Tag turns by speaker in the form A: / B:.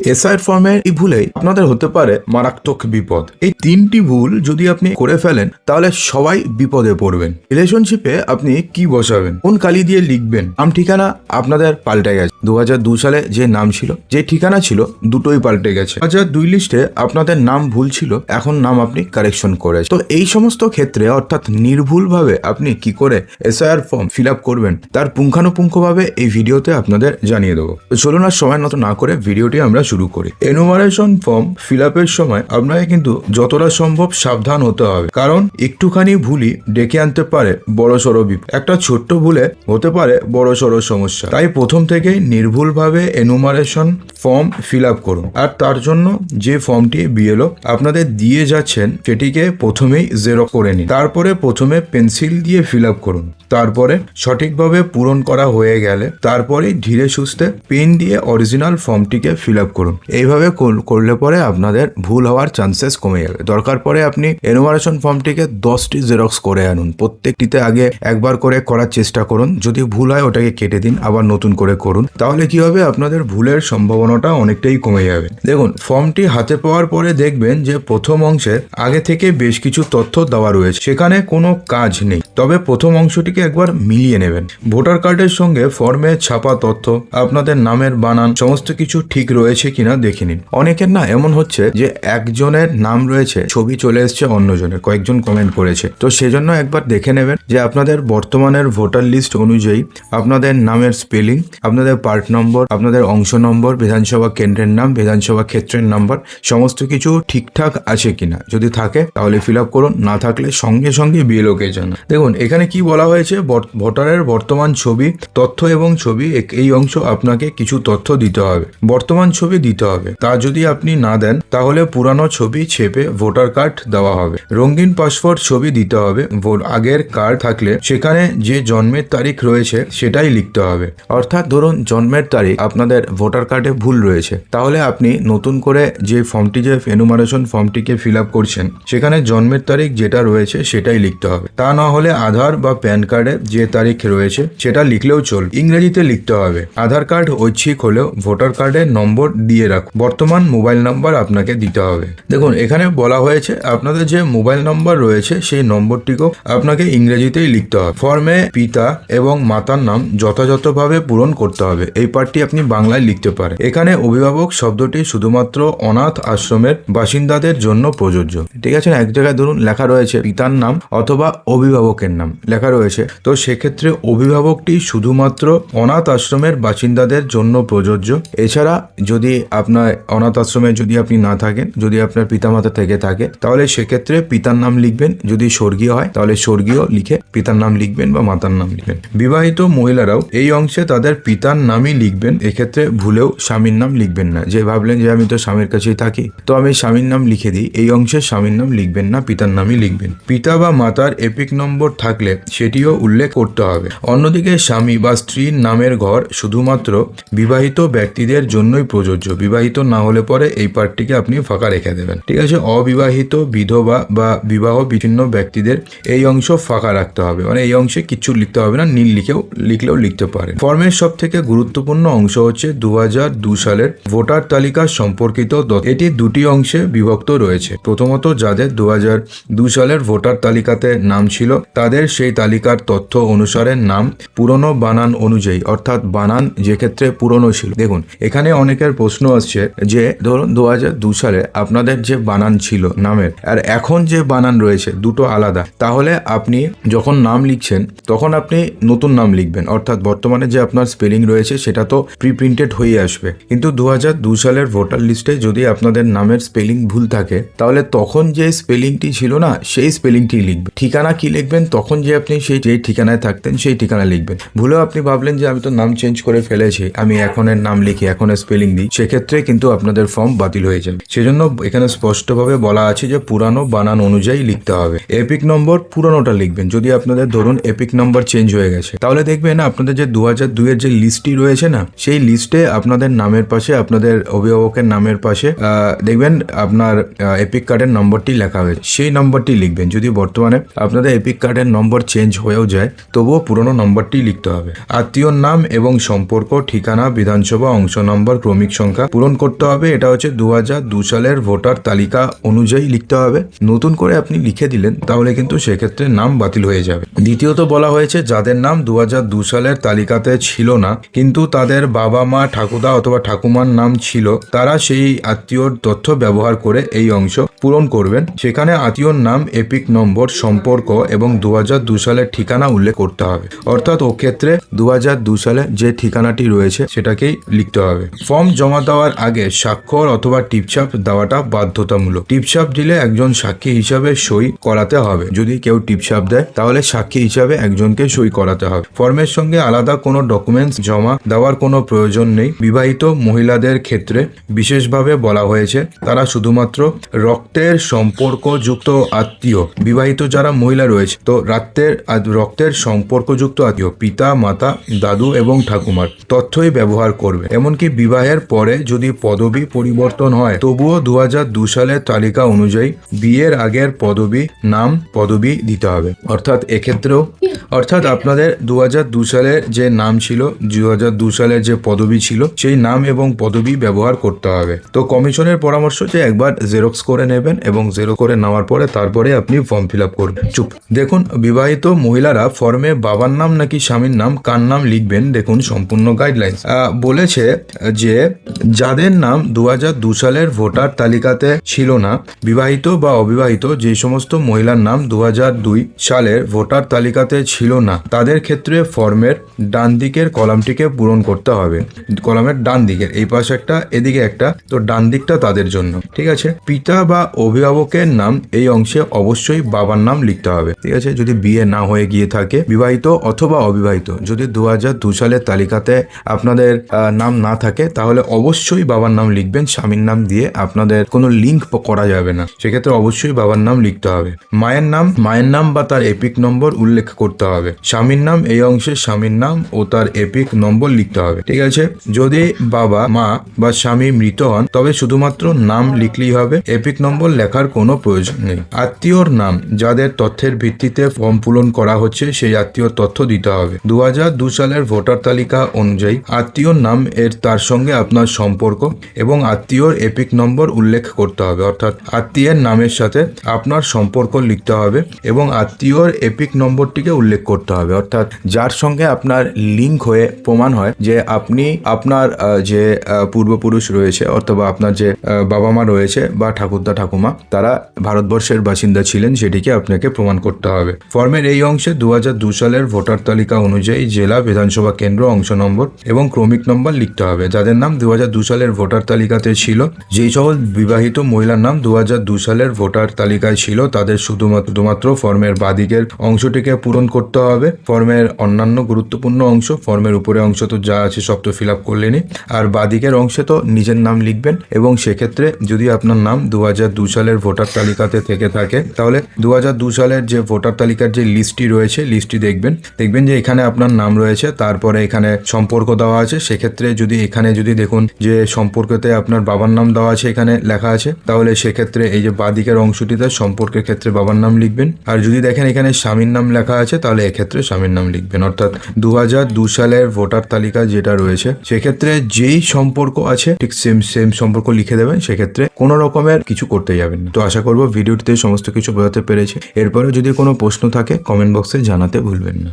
A: এসআইয়ের ফর্মে এই ভুলেই আপনাদের হতে পারে মারাত্মক বিপদ। এই তিনটি ভুল যদি আপনি করে ফেলেন, তাহলে সবাই বিপদে পড়বেন। রিলেশনশিপে আপনি কি বসাবেন? কোন কালি দিয়ে লিখবেন? নাম, ঠিকানা আপনাদের পাল্টে গেছে। দু সালে যে নাম ছিল, যে ঠিকানা ছিল, দুটোই পাল্টে গেছে। দু হাজার দুই লিস্টে আপনাদের নাম ভুল ছিল, এখন নাম আপনি কারেকশন করেছেন। তো এই সমস্ত ক্ষেত্রে অর্থাৎ নির্ভুলভাবে আপনি কি করে এসআইআর ফর্ম ফিল আপ করবেন, তার পুঙ্খানুপুঙ্খভাবে এই ভিডিওতে আপনাদের জানিয়ে দেবো। চলুন আর সময় মতো না করে ভিডিওটি আমরা শুরু করি। এনুমারেশন ফর্ম ফিল সময় আপনাকে কিন্তু যতটা সম্ভব সাবধান হতে হবে। কারণ একটুখানি ভুলই ডেকে আনতে পারে বড় সড়ো বিপদ একটা ছোট্ট ভুলে হতে পারে বড় সড়ো সমস্যা। তাই প্রথম থেকেই নির্ভুলভাবে এনুমারেশন ফর্ম ফিল করুন। আর তার জন্য যে ফর্মটি বিএলও আপনাদের দিয়ে যাচ্ছেন, সেটিকে প্রথমেই জেরো করে নিন। তারপরে প্রথমে পেন্সিল দিয়ে ফিল করুন। তারপরে সঠিকভাবে পূরণ করা হয়ে গেলে তারপরে ধীরে সুস্থে পেন দিয়ে অরিজিনাল ফর্মটিকে ফিল আপ করুন। এইভাবে করলে পরে আপনাদের ভুল হওয়ার চান্সেস কমে যাবে। দরকার পরে আপনি এনুমারেশন ফর্মটিকে দশটি জেরক্স করে আনুন। প্রত্যেকটিতে আগে একবার করে করার চেষ্টা করুন। যদি ভুল হয় ওটাকে কেটে দিন, আবার নতুন করে করুন। তাহলে কি হবে? আপনাদের ভুলের সম্ভাবনাটা অনেকটাই কমে যাবে। দেখুন ফর্মটি হাতে পাওয়ার পরে দেখবেন যে প্রথম অংশে আগে থেকে বেশ কিছু তথ্য দেওয়া রয়েছে। সেখানে কোনো কাজ নেই। তবে প্রথম অংশটিকে একবার মিলিয়ে নেবেন। ভোটার কার্ডের সঙ্গে ফর্মে ছাপা তথ্য, আপনাদের নামের বানান, সমস্ত কিছু ঠিক রয়েছে কিনা দেখে নিন। অনেকের না এমন হচ্ছে যে একজনের নাম রয়েছে, ছবি চলে এসছে অন্যজনের, কয়েকজন কমেন্ট করেছে। তো সেজন্য একবার দেখে নেবেন যে আপনাদের বর্তমানের ভোটার লিস্ট অনুযায়ী আপনাদের নামের স্পেলিং আপনাদের পার্ট নম্বর আপনাদের অংশ নম্বর বিধানসভা কেন্দ্রের নাম, বিধানসভা ক্ষেত্রের নাম্বার সমস্ত কিছু ঠিকঠাক আছে কিনা। যদি থাকে, তাহলে ফিল আপ করুন, না থাকলে সঙ্গে সঙ্গে বিএলওকে জানান দেখুন, এখানে কি বলা হয়েছে? ভোটারের বর্তমান ছবি, তথ্য এবং ছবি এই অংশ আপনাকে কিছু তথ্য দিতে হবে। বর্তমান ছবি দিতে হবে। তা যদি আপনি না দেন, তাহলে পুরানো ছবি ছেপে ভোটার কার্ড দেওয়া হবে। রঙিন পাসপোর্ট ছবি দিতে হবে। আগের কার্ড থাকলে সেখানে যে জন্মের তারিখ রয়েছে, সেটাই লিখতে হবে। অর্থাৎ ধরুন জন্মের তারিখ আপনাদের ভোটার কার্ডে ভুল রয়েছে। তাহলে আপনি নতুন করে যে ফর্মটি যে এনুমারেশন ফর্মটিকে ফিল আপ করছেন, সেখানে জন্মের তারিখ যেটা রয়েছে, সেটাই লিখতে হবে। তা না হলে আধার বা প্যান কার্ডে যে তারিখ রয়েছে, সেটা লিখলেও চল ইংরেজিতে লিখতে হবে। আধার কার্ড ঐচ্ছিক হলেও ভোটার কার্ডের নম্বর দিয়ে রাখুন। বর্তমান মোবাইল নাম্বার আপনাকে দিতে হবে। দেখুন, এখানে বলা হয়েছে, আপনাদের যে মোবাইল নম্বর রয়েছে, সেই নম্বরটিকেও আপনাকে ইংরেজিতেই লিখতে হবে। ফর্মে পিতা এবং মাতার নাম যথাযথভাবে পূরণ করতে হবে। এই পার্টটি আপনি বাংলায় লিখতে পারেন। এখানে অভিভাবক শব্দটি শুধুমাত্র অনাথ আশ্রমের বাসিন্দাদের জন্য প্রযোজ্য। ঠিক আছে এক জায়গায় ধরুন, লেখা রয়েছে পিতার নাম অথবা অভিভাবকের নাম। লেখা রয়েছে, তো সেক্ষেত্রে অভিভাবকটি শুধুমাত্র অনাথ আশ্রমের বাসিন্দাদের জন্য প্রযোজ্য। এছাড়া যদি আপনার অনাথ আশ্রমে যদি আপনি না থাকেন, যদি আপনার পিতামাতা থেকে থাকে, তাহলে সেক্ষেত্রে পিতার নাম লিখবেন। যদি স্বর্গীয় হয়, তাহলে স্বর্গীয় লিখে পিতার নাম লিখবেন বা মাতার নাম লিখবেন। বিবাহিত মহিলারাও এই অংশে তাদের পিতার নামই লিখবেন। এক্ষেত্রে ভুলেও স্বামীর নাম লিখবেন না। যে ভাবলেন যে আমি তো স্বামীর কাছেই থাকি, তো আমি স্বামীর নাম লিখে দিই। এই অংশে স্বামীর নাম লিখবেন না, পিতার নামই লিখবেন। পিতা বা মাতার এপিক নম্বর থাকলে সেটিও উল্লেখ করতে হবে। অন্যদিকে স্বামী বা স্ত্রীর নামের ঘর শুধুমাত্র বিবাহিত ব্যক্তিদের জন্যই প্রযোজ্য। বিবাহিত না হলে পরে এই পার্টটিকে আপনি ফাঁকা রেখে দেবেন। ঠিক আছে? অবিবাহিত, বিধবা বা বিবাহ বিচ্ছিন্ন ব্যক্তিদের এই অংশ ফাঁকা রাখতে হবে। মানে এই অংশে কিচ্ছু লিখতে হবে না, নীল লিখেও, লিখলেও লিখতে পারেন। ফর্মের সব থেকে গুরুত্বপূর্ণ অংশ হচ্ছে দু সালের ভোটার তালিকা সম্পর্কিত এটি দুটি অংশে বিভক্ত রয়েছে। প্রথমত, যাদের দু সালের ভোটার তালিকাতে নাম ছিল, তাদের সেই তালিকার তথ্য অনুসারে নাম, পুরনো বানান অনুযায়ী, অর্থাৎ বানান যে ক্ষেত্রে পুরনো ছিল। দেখুন, এখানে অনেকের প্রশ্ন আসছে যে, ধরুন দু সালে আপনাদের যে বানান ছিল নামের, আর এখন যে বানান রয়েছে দুটো আলাদা, তাহলে আপনি যখন নাম লিখছেন, তখন আপনি নতুন নাম লিখবেন। অর্থাৎ বর্তমানে যে আপনার স্পেলিং রয়েছে, সেটা তো প্রি প্রিন্টেড হয়ে আসবে। কিন্তু দু সালের ভোটার লিস্টে যদি আপনাদের নামের স্পেলিং ভুল থাকে, তাহলে তখন যে স্পেলিংটি ছিল না, সেই স্পেলিংটি লিখবেন। ঠিকানা কি লিখবেন? তখন যে আপনি সেই যে ঠিকানায় থাকতেন, সেই ঠিকানা লিখবেন। ভুলেও আপনি ভাবলেন যে, আমি তো নাম চেঞ্জ করে ফেলেছি, আমি এখনের নাম লিখি, এখনের স্পেলিং দিই। সেক্ষেত্রে কিন্তু আপনাদের ফর্ম বাতিল হয়ে যাবে। সেজন্য এখানে স্পষ্টভাবে বলা আছে যে পুরানো বানান অনুযায়ী লিখতে হবে। এপিক নম্বর পুরানোটা লিখবেন। যদি আপনাদের ধরুন এপিক নম্বর চেঞ্জ হয়ে গেছে, তাহলে দেখবেন আপনাদের যে দু হাজার দুইয়ের যে লিস্টটি রয়েছে না, সেই লিস্টে আপনাদের নামের পাশে, আপনাদের অভিভাবকের নামের পাশে দেখবেন আপনার এপিক কার্ডের নম্বরটি লেখা হয়েছে সেই নম্বরটি লিখবেন। যদি বর্তমানে আপনাদের এপিক কার্ডের নম্বর চেঞ্জ হয়েও যায়, তবুও পুরনো নম্বরটি লিখতে হবে। আত্মীয়র নাম এবং সম্পর্ক, ঠিকানা, বিধানসভা, অংশ নম্বর ক্রমিক সংখ্যা সংখ্যা পূরণ করতে হবে, এটা হচ্ছে দু দু সালের ভোটার তালিকা অনুযায়ী লিখতে হবে। নতুন করে আপনি লিখে দিলেন, তাহলে কিন্তু সেক্ষেত্রে নাম বাতিল হয়ে যাবে। দ্বিতীয়ত বলা হয়েছে, যাদের নাম দু দু সালের তালিকাতে ছিল না, কিন্তু তাদের বাবা মা ঠাকুদা অথবা ঠাকুমার নাম ছিল, তারা সেই আত্মীয়র তথ্য ব্যবহার করে এই অংশ পূরণ করবেন। সেখানে আত্মীয়র নাম, এপিক নম্বর, সম্পর্ক এবং দু হাজার দু সালের ঠিকানা উল্লেখ করতে হবে। অর্থাৎ ও ক্ষেত্রে দু সালে যে ঠিকানাটি রয়েছে সেটাকেই লিখতে হবে। ফর্ম জমা দেওয়ার আগে স্বাক্ষর অথবা টিপছাপ দেওয়াটা বাধ্যতামূলক। টিপছাপ দিলে একজন সাক্ষী হিসাবে সই করাতে হবে। যদি কেউ টিপছাপ দেয়, তাহলে সাক্ষী হিসাবে একজনকে সই করাতে হবে। ফর্মের সঙ্গে আলাদা কোনো ডকুমেন্টস জমা দেওয়ার কোনো প্রয়োজন নেই। বিবাহিত মহিলাদের ক্ষেত্রে বিশেষভাবে বলা হয়েছে, তারা শুধুমাত্র রক্তের সম্পর্কযুক্ত আত্মীয়। বিবাহিত যারা মহিলা রয়েছে, তো রাত্রের রক্তের সম্পর্কযুক্ত আত্মীয়, পিতা, মাতা, দাদু এবং ঠাকুমার তথ্যই ব্যবহার করবে। এমনকি বিবাহের পরে যদি পদবি পরিবর্তন হয়, তবুও দু হাজার দু সালের তালিকা অনুযায়ী বিয়ের আগের পদবি নাম পদবি দিতে হবে। অর্থাৎ এক্ষেত্রেও, অর্থাৎ আপনাদের দু হাজার দু সালের যে নাম ছিল দু হাজার দু সালের যে পদবি ছিল, সেই নাম এবং পদবি ব্যবহার করতে হবে। তো কমিশনের পরামর্শ যে একবার জেরক্স করে নেবেন এবং জেরো করে নেওয়ার পরে তারপরে আপনি ফর্ম ফিল আপ করবেন। চুপ। দেখুন, বিবাহিত মহিলারা ফর্মে বাবার নাম নাকি স্বামীর নাম, কার নাম লিখবেন, দেখুন সম্পূর্ণ গাইডলাইন বলেছে যে, যাদের নাম দু দু সালের ভোটার তালিকাতে ছিল না, বিবাহিত বা অবিবাহিত যে সমস্ত মহিলার নাম দু দুই সালের ভোটার তালিকাতে ছিল না, তাদের ক্ষেত্রে ফর্মের ডান দিকের কলামটিকে পূরণ করতে হবে। কলামের ডান দিকের, এই পাশে একটা, এদিকে একটা, তো ডান দিকটা তাদের জন্য। ঠিক আছে? পিতা বা অভিভাবকের নাম এই অংশে অবশ্যই বাবার নাম লিখতে হবে। ঠিক আছে? যদি বিয়ে না হয়ে গিয়ে থাকে, বিবাহিত অথবা অবিবাহিত, যদি দু হাজার দু সালের তালিকাতে আপনাদের নাম না থাকে, তাহলে অবশ্যই বাবার নাম লিখবেন, স্বামীর নাম দিয়ে আপনাদের কোনো লিঙ্ক করা যাবে না। সেক্ষেত্রে অবশ্যই বাবার নাম লিখতে হবে। মায়ের নাম মায়ের নাম বা তার এপিক নম্বর উল্লেখ করতে হবে। স্বামীর নাম এই অংশে, স্বামীর নাম ও তার এপিক নম্বর লিখতে হবে। ঠিক আছে? যদি বাবা, মা বা স্বামী মৃত হন, তবে শুধুমাত্র নাম লিখলেই হবে, এপিক নম্বর লেখার কোনো প্রয়োজন নেই। আত্মীয়র নাম, যাদের তথ্যের ভিত্তিতে ফর্ম পূরণ করা হচ্ছে, সেই আত্মীয়র তথ্য দিতে হবে। দু সালের ভোটার তালিকা অনুযায়ী, আত্মীয়র নাম এর তার সঙ্গে আপনার সম্পর্ক এবং আত্মীয়র এপিক নম্বর উল্লেখ করতে হবে। অর্থাৎ আত্মীয়ের নামের সাথে আপনার সম্পর্ক লিখতে হবে এবং আত্মীয়র এপিক নম্বরটিকে উল্লেখ করতে হবে। অর্থাৎ যার সঙ্গে আপনার লিঙ্ক হয়ে প্রমাণ হয় যে আপনি আপনার যে পূর্বপুরুষ রয়েছে অথবা আপনার যে বাবা মা রয়েছে বা ঠাকুরদা ঠাকুমা, তারা ভারতবর্ষের বাসিন্দা ছিলেন, সেটিকে আপনাকে প্রমাণ করতে হবে। ফর্মের এই অংশে দু সালের ভোটার তালিকা অনুযায়ী জেলা বিধানসভা কেন্দ্র অংশ নম্বর এবং ক্রমিক নম্বর লিখতে হবে। যাদের নাম দু সালের ভোটার তালিকাতে ছিল, যেই সকল বিবাহিত মহিলার নাম দু সালের ভোটার তালিকায় ছিল, তাদের শুধুমাত্র ফর্মের বাদিকের অংশটিকে পূরণ করতে হবে। ফর্মের অন্যান্য গুরুত্বপূর্ণ অংশ, ফর্মের উপরে অংশ তো যা আছে সব তো ফিল আপ করলেনই। আর বাদিকের অংশে তো নিজের নাম লিখবেন এবং সেক্ষেত্রে যদি আপনার নাম দু হাজার দু সালের ভোটার তালিকাতে থেকে থাকে। তাহলে দু দু সালের যে ভোটার তালিকার যে লিস্টটি রয়েছে, লিস্টটি দেখবেন। দেখবেন যে এখানে আপনার নাম রয়েছে, তারপরে এখানে সম্পর্ক দেওয়া আছে। সেক্ষেত্রে যদি এখানে যদি দেখুন যে সম্পর্কতে আপনার বাবার নাম দেওয়া আছে, এখানে লেখা আছে, তাহলে সেক্ষেত্রে এই যে বাদিকের অংশটিতে সম্পর্কের ক্ষেত্রে বাবার নাম লিখবেন। আর যদি দেখেন এখানে স্বামীর নাম লেখা আছে, তাহলে এক্ষেত্রে স্বামীর নাম লিখবেন। অর্থাৎ দু দু সালের ভোটার তালিকা যেটা রয়েছে, সেক্ষেত্রে যেই সম্পর্ক আছে, ঠিক সেম সেম সম্পর্ক লিখে দেবেন। সেক্ষেত্রে কোনো রকমের কিছু করতে যাবেন তো আশা করব ভিডিওটিতে সমস্ত কিছু বোঝাতে পেরেছি। এরপরে যদি কোনো প্রশ্ন থাকে কমেন্ট বক্সে জানাতে ভুলবেন না।